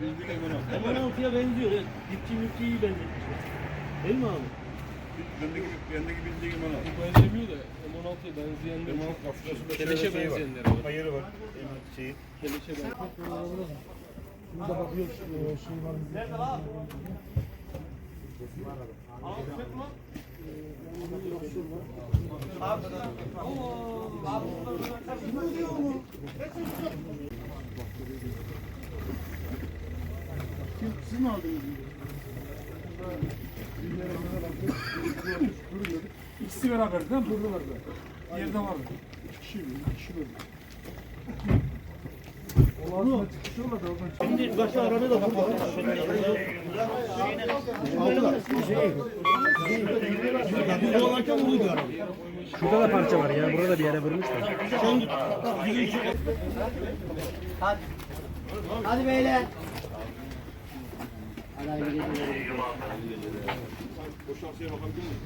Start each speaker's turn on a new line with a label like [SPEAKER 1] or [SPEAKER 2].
[SPEAKER 1] Bildik M16.
[SPEAKER 2] M16'ya benziyor. Evet. Dipçi müpçi iyi benzetmişler. Değil mi abi?
[SPEAKER 1] Bendeki, bendeki bildiğin M16.
[SPEAKER 3] Bu benzemiyor da M16'ya benzeyenler
[SPEAKER 1] M16
[SPEAKER 3] çok.
[SPEAKER 1] kafasında
[SPEAKER 3] Keleşe
[SPEAKER 1] şöyle şey var.
[SPEAKER 3] benzeyenler var.
[SPEAKER 1] Ayarı var. M16 şeyi.
[SPEAKER 3] Keleşe benzeyen.
[SPEAKER 4] Burada bakıyoruz şey var mı? Kim, siz mi aldınız? İkisi beraber değil mi? Buradalar da. Yerde vardı. İki kişi mi? İki kişi böyle. Olağanüstü çıkışıyorlar da oradan çıkıyor.
[SPEAKER 2] Şimdi başka arada da burada.
[SPEAKER 5] Şurada da parça var ya. Burada da bir yere vurmuşlar.
[SPEAKER 6] Hadi. Hadi beyler. Hadi hayırlı geceler.
[SPEAKER 1] O şahsiye bakabilir miyim?